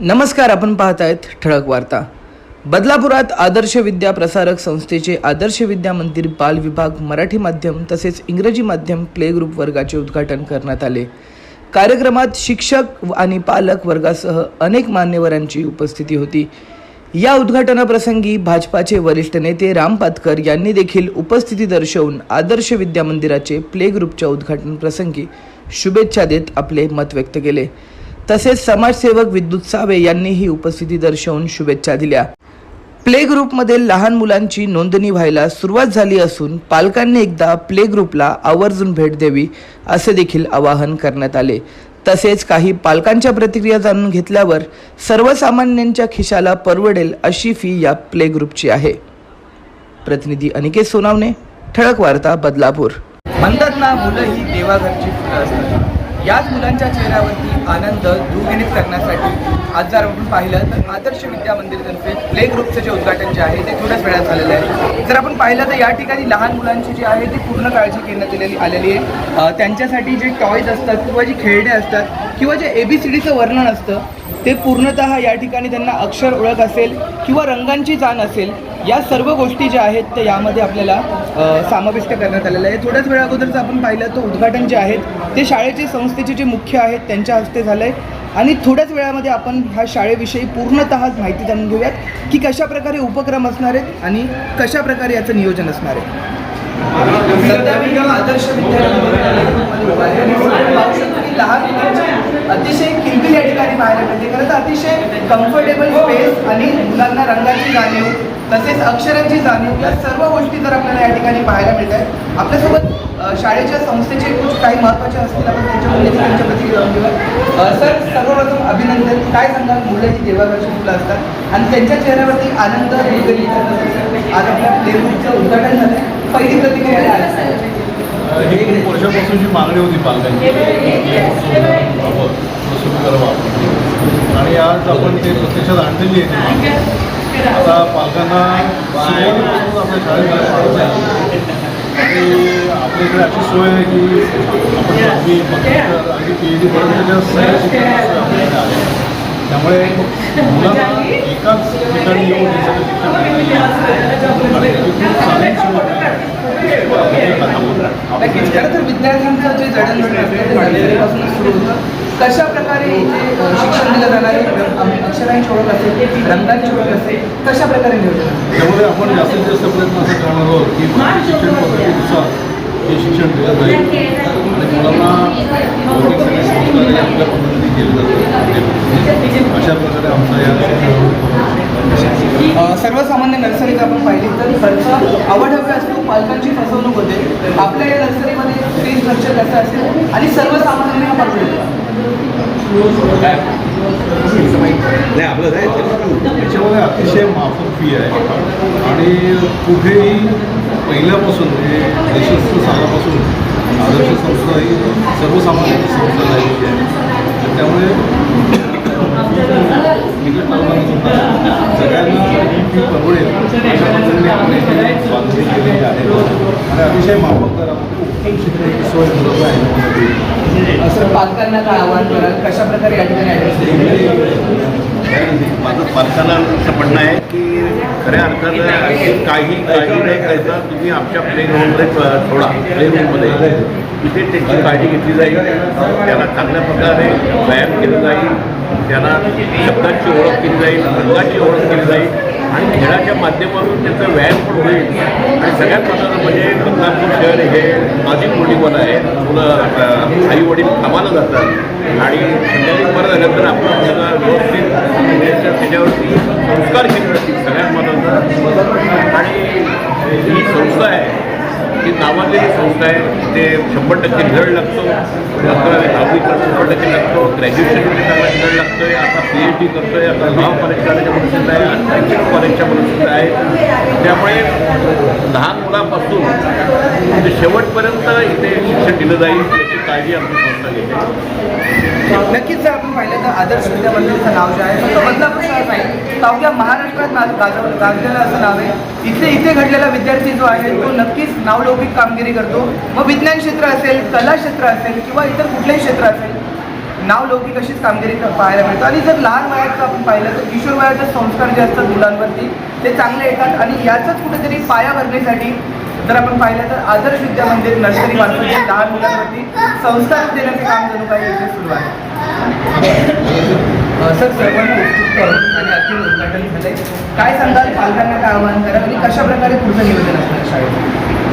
नमस्कार आपण पाहतायत ठळक वार्ता. बदलापुरात आदर्श विद्या प्रसारक संस्थेचे आदर्श विद्या मंदिर बाल विभाग मराठी माध्यम तसेच इंग्रजी माध्यम प्ले ग्रुप वर्गाचे उद्घाटन करण्यात आले. कार्यक्रमात शिक्षक आणि पालक वर्गासह अनेक मान्यवरांची उपस्थिती होती. या उद्घाटनाप्रसंगी भाजपाचे वरिष्ठ नेते राम पातकर यांनी देखील उपस्थिती दर्शवून आदर्श विद्या मंदिराचे प्ले ग्रुपच्या उद्घाटन प्रसंगी शुभेच्छा देत आपले मत व्यक्त केले. तसेच समाजसेवक विद्युत सावे यांनीही उपस्थिती दर्शवून शुभेच्छा दिल्या. प्ले ग्रुपमध्ये लहान मुलांची नोंदणी व्हायला सुरुवात झाली असून पालकांनी एकदा प्ले ग्रुपला आवर्जून भेट द्यावी असे देखील आवाहन करण्यात आले. तसेच काही पालकांच्या प्रतिक्रिया जाणून घेतल्यावर सर्वसामान्यांच्या खिशाला परवडेल अशी फी या प्ले ग्रुपची आहे. प्रतिनिधी अनिकेत सोनावणे ठळक वार्ता बदलापूर. म्हणतात ना मुलं ही देवाघरची फुलं असतात. याच मुलांच्या चेहऱ्यावरती आनंद दुर्गणित करण्यासाठी आज जर आपण पाहिलं तर आदर्श विद्या मंदिरतर्फे प्ले ग्रुपचं जे उद्घाटन जे आहे ते थोड्याच वेळात झालेलं आहे. जर आपण पाहिलं तर या ठिकाणी लहान मुलांची जी आहे ती पूर्ण काळजी घेण्यात आलेली आलेली आहे. त्यांच्यासाठी जे टॉयज असतात किंवा जी खेळणे असतात किंवा जे ए बी सी डीचं वर्णन असतं ते पूर्णतः या ठिकाणी त्यांना अक्षर ओळख असेल किंवा रंगांची जाण असेल या सर्व गोष्टी ज्या आहेत त्या यामध्ये आपल्याला समाविष्ट करण्यात आलेलं आहे. थोड्याच वेळा अगोदरचं आपण पाहिलं तर उद्घाटन जे आहेत ते शाळेचे संस्थेचे जे मुख्य आहेत त्यांच्या हस्ते झालं आहे आणि थोड्याच वेळामध्ये आपण ह्या शाळेविषयी पूर्णतः माहिती जाणून घेऊयात की कशा प्रकारे उपक्रम असणार आहेत आणि कशा प्रकारे याचं नियोजन असणार आहे. आदर्श म्हणजे लहान मुलांची अतिशय किलबिल या ठिकाणी पाहायला मिळते. खरं तर अतिशय कम्फर्टेबल स्पेस आणि मुलांना रंगाची जाणीव तसेच अक्षरांची जाणीव या सर्व गोष्टी जर आपल्याला या ठिकाणी पाहायला मिळत आहेत आपल्यासोबत शाळेच्या संस्थेचे कुछ काही महत्त्वाचे असतील आपण त्यांच्यामध्ये त्यांच्या प्रतिक्रिया घेऊया सर सर्वप्रथम अभिनंदन. काय सांगाल? मुलं ही देवाघरची मुलं असतात. आणि त्यांच्या चेहऱ्यावरती आनंद वेगळी आज आपल्या प्लेबुकचं उद्घाटन झालं पहिली प्रतिक्रिया काय आहे? वर्षापासूनची मागणी होती पालकांची. सुरू आणि आज आपण ते प्रत्यक्षात आणलेली आहे. आता पालकांना आपल्या शाळेत आपल्या इकडे अशी सोय आहे की आपण दहावी पदव्युत्तर आणि पी एच डीपर्यंतच्या सगळ्या शिक्षणाची सोय आपल्याकडे आहे त्यामुळे मुलांना एकाच ठिकाणी येऊन हे सगळं शिक्षण मिळतं आणि त्याची खूप चांगली सोय आहे. नक्कीच खरं तर विद्यार्थ्यांचं जे जडणघडण सुरू होतं कशा प्रकारे इथे शिक्षण दिलं जाणार आहे अक्षरांची ओळख असेल रंगांची ओळख असेल कशा प्रकारे असेल? त्यामुळे आपण जास्तीत जास्त प्रयत्न असं करणार आहोत की मराठी शिक्षण पद्धतीनुसार हे शिक्षण दिलं जाईल. आणि मुलांना भौतिक सगळे संस्कार आपल्या पद्धतीने केले जातात अशा प्रकारे आमचा या सर्वसामान्य नर्सरीत आपण पाहिली. तर खर्च अवढव्य असतो पालकांची फसवणूक होते. आपल्या या नर्सरीमध्ये फीस खर्च कसा असेल आणि सर्वसामान्यांना परवडेल त्याच्यामध्ये अतिशय माफक फी आहे. आणि कुठेही पहिल्यापासून म्हणजे देशस्थ सालापासून आदर्श संस्था ही सर्वसामान्यांची संस्था झालेली आहे. त्यामुळे निकट सगळ्यांना फी परवडेल अशा पद्धतीने आपण याची बांधणी केलेली आहे. आणि अतिशय माफक दरामध्ये उत्तम सोय उपलब्ध आहे यामध्ये. असं पालकांना काय आवाहन कराल? कशा प्रकारे या ठिकाणी माझं पालकांना असं म्हणणं आहे की खऱ्या अर्थानं काही काळजी नाही करायचा तुम्ही आमच्या प्ले ग्राउंडमध्ये सोडा प्ले रूममध्ये तिथे त्यांची काळजी घेतली जाईल त्याला चांगल्या प्रकारे व्यायाम केला जाईल त्याला शब्दाची ओळख केली जाईल रंगाची ओळख केली जाईल आणि खेळाच्या माध्यमातून त्याचा व्यायाम पण होईल. आणि सगळ्यात महत्त्वाचं म्हणजे बदलापूर शहर हे माझी कुटुंबन आहे मुलं आई वडील कामाला जातात. आणि संध्याकाळी परत आल्यानंतर आपण सगळं व्यवस्थित त्याच्यावरती संस्कार केले जातील. सगळ्यात महत्त्वाचं. आणि ही संस्था आहे ही नावाजलेली संस्था आहे ते शंभर टक्के रिझल्ट लागतो. अकरावी दहावीचा शंभर टक्के लागतो. ग्रॅज्युएशनमध्ये चांगला रिझल्ट लागतो आहे आता पी एच डी करतो आहे आता लॉ कॉलेज करायच्या परिस्थिती आहे. आणि कॉलेजच्या परिस्थिती आहे. त्यामुळे लहान मुलापासून ते म्हणजे शेवटपर्यंत इथे शिक्षण दिलं जाईल याची काळजी आमची संस्था घेते. नक्कीच जर आपण पाहिलं तर आदर्श विद्या मंदिरचं नाव जे आहे फक्त बदलापूर शहर नाही तर अवघ्या महाराष्ट्रात गा- गाजव गाजलेलं असं नाव आहे. इथे इथे घडलेला विद्यार्थी जो आहे तो नक्कीच नावलौकिक कामगिरी करतो. मग विज्ञान क्षेत्र असेल कला क्षेत्र असेल किंवा इतर कुठलंही क्षेत्र असेल नावलौकिक अशीच कामगिरी पाहायला मिळतो. आणि जर लहान वयाचं आपण पाहिलं तर किशोर वयाचे संस्कार जे असतात मुलांवरती ते चांगले येतात. आणि याचंच कुठेतरी पाया भरण्यासाठी जर आपण पाहिलं तर आदर्श विद्या मंदिर नर्सरी मार्फत लहान मुलांवरती संस्कार देण्याचे काम जणू काही इथे सुरू आहे. सर सर्वांना उत्सुक आणि अखेर उद्घाटन झालंय. काय सांगाल? पालकांना काय आवाहन करा आणि कशा प्रकारे पुढचं नियोजन असणार शाळेत?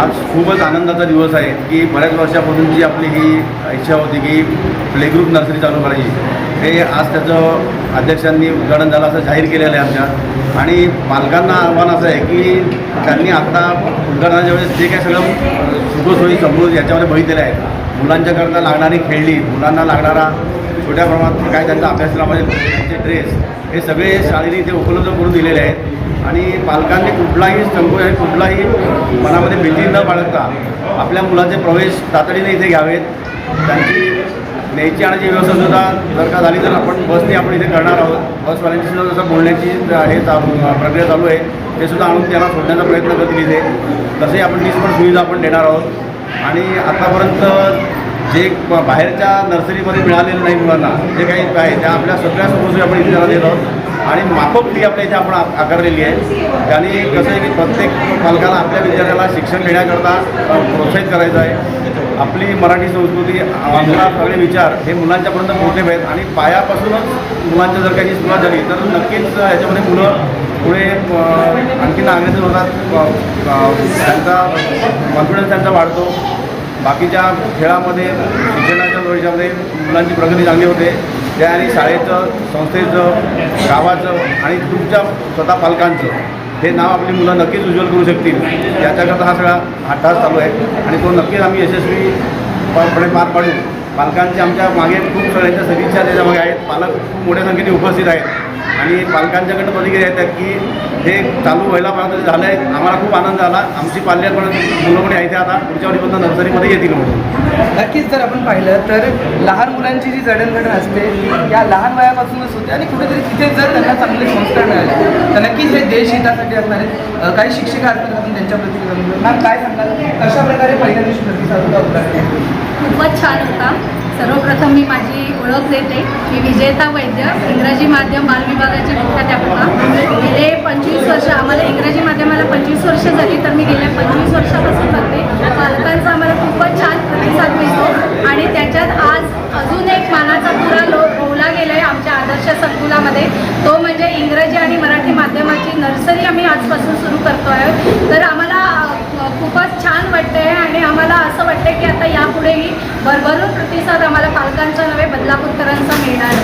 आज खूपच आनंदाचा दिवस आहे की बऱ्याच वर्षापासून जी आपली ही इच्छा होती की प्ले ग्रुप नर्सरी चालू करायची हे आज त्याचं अध्यक्षांनी उद्घाटन झालं असं जाहीर केलेलं आहे आमच्या. आणि पालकांना आव्हान असं आहे की त्यांनी आत्ता उद्घाटनाच्या वेळेस जे काही सगळं सुखसोयी समृद्ध याच्यामध्ये बघितलेले आहेत. मुलांच्याकरता लागणारी खेळणी मुलांना लागणारा छोट्या प्रमाणात काय त्यांचा अभ्यासक्रमाचे त्यांचे ड्रेस हे सगळे शाळेने इथे उपलब्ध करून दिलेले आहेत. आणि पालकांनी कुठलाही संकोच आणि कुठलाही मनामध्ये भीती न बाळगता आपल्या मुलाचे प्रवेश तातडीने इथे घ्यावेत. त्यांची न्यायची आणायची व्यवस्था सुद्धा जर का झाली तर आपण बसने आपण इथे करणार आहोत. बसवाल्यांची सुद्धा जसं बोलण्याची हे चालू प्रक्रिया चालू आहे ते सुद्धा आणून त्यांना सोडण्याचा प्रयत्न करतील इथे. तसे आपण ती पण सुविधा आपण देणार आहोत. आणि आतापर्यंत जे बाहेरच्या नर्सरीमध्ये मिळालेलं नाही मुलांना जे काही आहे त्या आपल्या सगळ्या समोर आपण इथे देत आहोत आणि माफक फी आपल्या इथे आपण आकारलेली आहे. त्याने कसं आहे की प्रत्येक पालकाला आपल्या विद्यार्थ्याला शिक्षण घेण्याकरता प्रोत्साहित करायचं आहे. आपली मराठी संस्कृती आपला सगळे विचार हे मुलांच्यापर्यंत पोहोचले पाहिजेत. आणि पायापासूनच मुलांच्या जर काही सुरुवात झाली तर नक्कीच याच्यामध्ये मुलं पुढे आणखी आणखीन अग्रेसर होतात त्यांचा कॉन्फिडन्स त्यांचा वाढतो. बाकीच्या खेळामध्ये शिक्षणाच्या याच्यामध्ये मुलांची प्रगती चांगली होते. त्या आणि शाळेचं संस्थेचं गावाचं आणि तुमच्या स्वतः पालकांचं. हे नाव आपली मुलं नक्कीच उज्ज्वल करू शकतील. याच्याकरता हा सगळा अट्टास चालू आहे. आणि तो नक्कीच आम्ही यशस्वीपणे पार पाडू. पालकांचे आमच्या मागे खूप सगळ्यांच्या सदिच्छा त्याच्यामागे आहेत. पालक खूप मोठ्या संख्येने उपस्थित आहेत. आणि पालकांच्याकडनं प्रतिक्रिया येतात की हे चालू व्हायला पाहिजे झालं आहे आम्हाला खूप आनंद झाला. आमची पाल्य पण मुलं पण आहेत आता पुढच्या वर्षीपासून नर्सरीमध्ये येतील म्हणून. नक्कीच जर आपण पाहिलं तर लहान मुलांची जी जडणघडण असते या लहान वयापासूनच होते आणि कुठेतरी तिथे जर त्यांना चांगले संस्कार मिळाले तर नक्कीच हे देश हितासाठी असणार काही शिक्षक असतात आपण त्यांच्या प्रतिक्रिया मॅम काय सांगाल? कशा प्रकारे पहिल्या दिवशी प्रतिसाद होता? खूपच छान होता. सर्वप्रथम मी माझी ओळख देते. मी विजेता वैद्य इंग्रजी माध्यम बाल विभागाची मुख्याध्यापिका. गेले पंचवीस वर्ष आम्हाला इंग्रजी माध्यमाला पंचवीस वर्ष झाली तर मी गेल्या पंचवीस वर्षापासून करते. पालकांचा आम्हाला खूपच छान प्रतिसाद मिळतो. आणि त्याच्यात आज अजून एक मानाचा पुरा लो ओवला गेला आहे आमच्या आदर्श संकुलामध्ये. तो म्हणजे इंग्रजी आणि मराठी माध्यमाची नर्सरी आम्ही आजपासून सुरू करतो आहे तर आम्हाला खूपच छान वाटते आणि आम्हाला असं वाटतं की आता यापुढेही भरभरून प्रतिसाद आम्हाला पालकांचा नव्हे बदलापूरकरांचा मिळणार.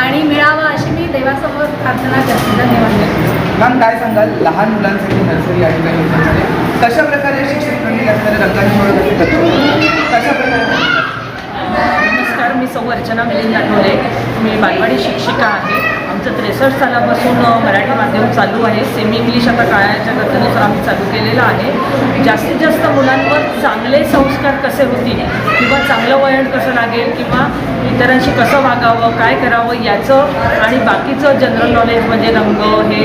आणि मिळावा अशी मी देवासमोर प्रार्थना करते. धन्यवाद. मॅम काय सांगाल? लहान मुलांसाठी नर्सरी या ठिकाणी कशा प्रकारे शिक्षण प्रणाली असणारे रंगाची ओळख कशी करतो कशा प्रकारे नमस्कार मी सौ अर्चना मिलिंद आठवले मी बालवाडी शिक्षिका आहे आमचं त्रेसष्ट सालापासून मराठी माध्यम चालू आहे. सेमी इंग्लिश आता काळाच्या गतीनुसार आम्ही चालू केलेलं आहे. जास्तीत जास्त मुलांवर चांगले संस्कार कसे होतील किंवा चांगलं वळण कसं लागेल किंवा इतरांशी कसं वागावं काय करावं याचं आणि बाकीचं जनरल नॉलेज म्हणजे रंग हे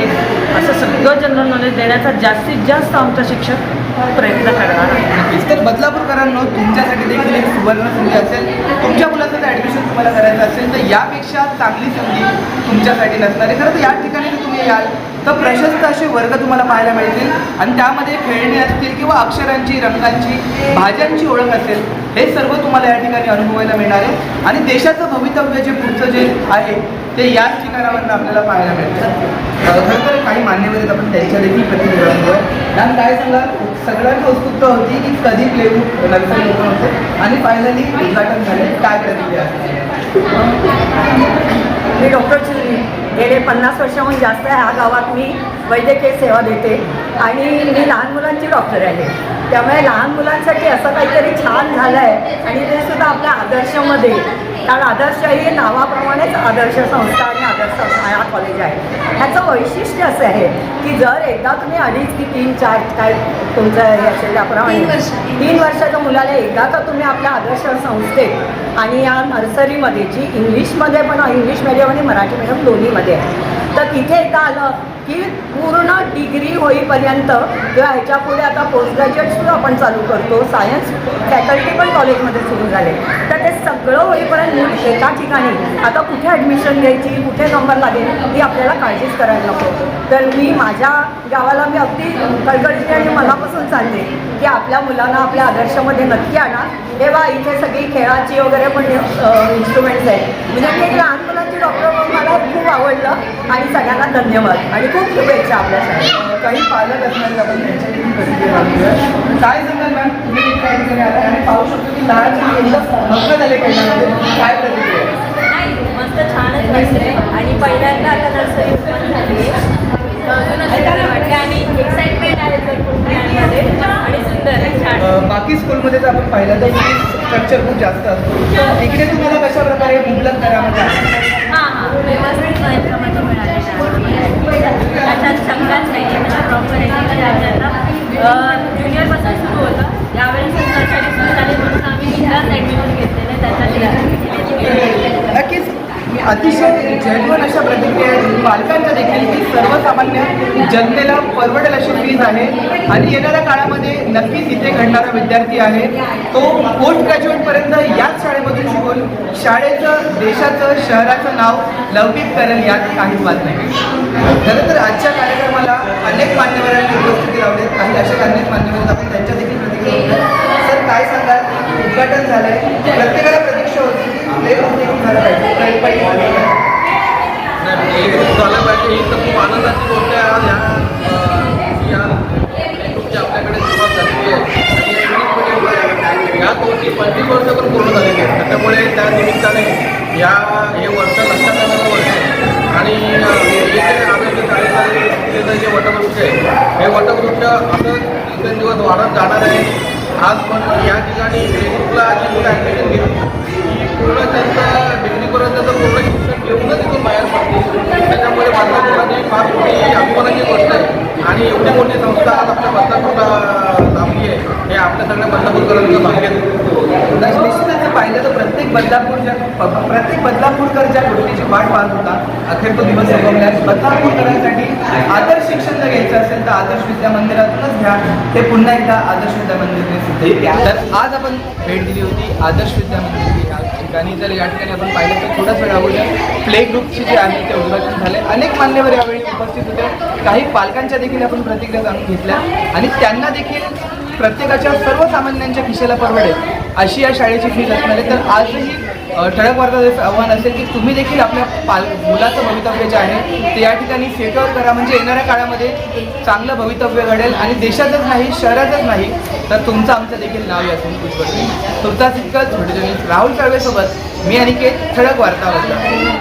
असं सगळं जनरल नॉलेज देण्याचा जास्तीत जास्त आमचा शिक्षक प्रयत्न करणार आहे. नक्कीच तर बदलापूरकरांनो तुमच्यासाठी देखील एक सुवर्ण संधी असेल. तुमच्या मुलाचं ॲडमिशन तुम्हाला करायचं असेल तर यापेक्षा चांगली संधी तुमच्यासाठी नसणार आहे. खरं तर या ठिकाणी जर तुम्ही याल तर प्रशस्त असे वर्ग तुम्हाला पाहायला मिळतील. आणि त्यामध्ये खेळणी असतील किंवा अक्षरांची रंगांची भाज्यांची ओळख असेल हे सर्व तुम्हाला या ठिकाणी अनुभवायला मिळणार आहे. आणि देशाचं भवितव्य जे पुढचं जे आहे ते याच ठिकाणावरनं आपल्याला पाहायला मिळतं खरं तर काही मान्यवर आहेत आपण त्यांच्या देखील प्रतिनिधी कारण काय सांगा सगळ्यांची उत्सुकता होती की कधी प्ले लग्न ओपन होते? आणि फायनली उद्घाटन झाले. काय प्रतिक्रिया मी डॉक्टर चिल्ली गेले पन्नास वर्षाहून जास्त ह्या गावात मी वैद्यकीय सेवा देते. आणि मी लहान मुलांची डॉक्टर आहे. त्यामुळे लहान मुलांसाठी असं काहीतरी छान झालं आहे आणि ते सुद्धा आपल्या आदर्शमध्ये कारण आदर्श ही नावाप्रमाणेच आदर्श संस्था आणि आदर्श शाळा कॉलेज आहे. ह्याचं वैशिष्ट्य असं आहे की जर एकदा तुम्ही अडीच की तीन चार काय तुमचं हे असेल त्याप्रमाणे तीन वर्ष. तीन वर्षाच्या मुलाला एकदा का तुम्ही आपल्या आदर्श संस्थेत आणि या नर्सरीमध्ये जी इंग्लिशमध्ये पण इंग्लिश मिडियम आणि मराठी मिडियम दोन्हीमध्ये आहे. तर तिथे एकदा आलं की पूर्ण डिग्री होईपर्यंत किंवा ह्याच्या पुढे आता पोस्ट ग्रॅज्युएट सुद्धा आपण चालू करतो. सायन्स फॅकल्टी पण कॉलेजमध्ये सुरू झाले. तर ते सगळं होईपर्यंत मूल एका ठिकाणी. आता कुठे ॲडमिशन घ्यायची कुठे नंबर लागेल ही आपल्याला काळजीच करायला नको. तर मी माझ्या गावाला मी अगदी कळकळीने आणि मनापासून सांगते की आपल्या मुलांना आपल्या आदर्शामध्ये नक्की आणा. तेव्हा इथे सगळी खेळाची वगैरे पण इन्स्ट्रुमेंट्स आहेत. म्हणजे मी लहान मुलांना खूप आवडलं आणि सगळ्यांना धन्यवाद आणि खूप शुभेच्छा आपल्यासाठी. काही पालक असणारे आपण त्यांच्या देखील प्रतिक्रिया बघूया. काय सांगाल मॅम? तुम्ही देखील या ठिकाणी आला आणि पाहू शकतो की लहान मग्न झाले खेळण्यामध्ये काय प्रतिक्रिया? मस्त छानच वाटते आणि पहिल्यांदा आता नर्सरी ओपन झाली वाटते आणि एक्साइटमेंट आहे भरपूर मुलांमध्ये आणि सुंदर छान. बाकी स्कूलमध्ये जर आपण पाहिलं तर स्ट्रक्चर खूप जास्त असतो. इकडे तुम्हाला कशा प्रकारे मुबलक? हां हां व्यवस्थित याच्यामध्ये त्याच्यात शंकाच नाही मला प्रॉपर आहे ज्युनियरपासून सुरू होतं त्यावेळेस नर्सरी सुरू झाली म्हणून आम्ही बिंदास ॲडमिशन घेतलेलं त्याच्यात अतिशय जेन्युअन अशा प्रतिक्रिया आहेत. पालकांच्या देखील की सर्वसामान्य जनतेला परवडेल अशी फीज आहे. आणि येणाऱ्या काळामध्ये नक्कीच इथे घडणारा विद्यार्थी आहे. तो पोस्ट ग्रॅज्युएटपर्यंत याच शाळेमधून शिकून शाळेचं देशाचं शहराचं नाव लौकिक करेल यात काहीच वाद नाही. खरं तर आजच्या कार्यक्रमाला अनेक मान्यवरांनी उपस्थिती लावले काही अशा अनेक मान्यवर आपण त्यांच्या देखील प्रतिक्रिया सर काय सांगाल? उद्घाटन झालंय. प्रत्येकाला प्रतीक्षा होती. की झालं पाहिजे काही पाहिजे झालं पाहिजे. ही तर खूप आनंदाची गोष्ट आहे आज ह्या आपल्याकडे सुरुवात झालेली आहे या इंग्लिश पंचवीस वर्ष पण पूर्ण झालेली आहेत त्याच्यामुळे त्या निमित्ताने या हे वर्ष लक्षात येणारं वर्ष आहे. आणि आम्ही जे कार्यक्रम जे वटवृक्ष आहे हे वटवृक्ष असं दिवसेंदिवस वाढत जाणार आहे आज पण या ठिकाणी फेसबुकला जी मुलं ॲडमिशन घेतली ही पूर्ण त्यांचा पूर्ण शिक्षण घेऊनच इथून बाहेर पडतील त्याच्यामुळे माझ्या मुलांनी फार मोठी अभिमानाची गोष्ट आहे. आणि एवढी मोठी संस्था आज आपल्या बदलापूरला लाभली आहे. हे आपल्या सगळ्या बदलापूरकरांचं भाग्य निश्चितच पाहिलं तर प्रत्येक बदलापूरच्या प्रत्येक बदलापूरकर ज्या गोष्टीची वाट पाहत होता. अखेर तो दिवस संपवल्यास बदलापूरकरांसाठी आदर्श शिक्षण जर घ्यायचं असेल तर आदर्श विद्या मंदिरातूनच घ्या. ते पुन्हा एकदा आदर्श विद्या मंदिरने सिद्ध तर आज आपण भेट दिली होती आदर्श विद्या मंदिर ठिकाणी जर या ठिकाणी आपण पाहिलं तर थोडंसं वेळ अगोदर प्ले ग्रुपचे जे आहे ते उद्घाटन झाले अनेक मान्यवर यावेळी उपस्थित होते. काही पालकांच्या देखील आपण प्रतिक्रिया जाणून घेतल्या. आणि त्यांना देखील प्रत्येकाच्या सर्वसामान्यांच्या खिशेला परवडेल अशी या शाळेची फीज असणार आहे तर आजही ठळक वार्ताचं आव्हान असेल की तुम्ही देखील आपल्या पाल मुलाचं भवितव्य जे आहे ते या ठिकाणी सेटवर करा. म्हणजे येणाऱ्या काळामध्ये चांगलं भवितव्य घडेल आणि देशातच नाही शहरातच नाही तर तुमचं आमचं देखील नाव यातून उज्ज्वल तुमचा इतकंच व्हिडिओ राहुल साळवेसोबत मी अनिकेत ठळक वार्ता होता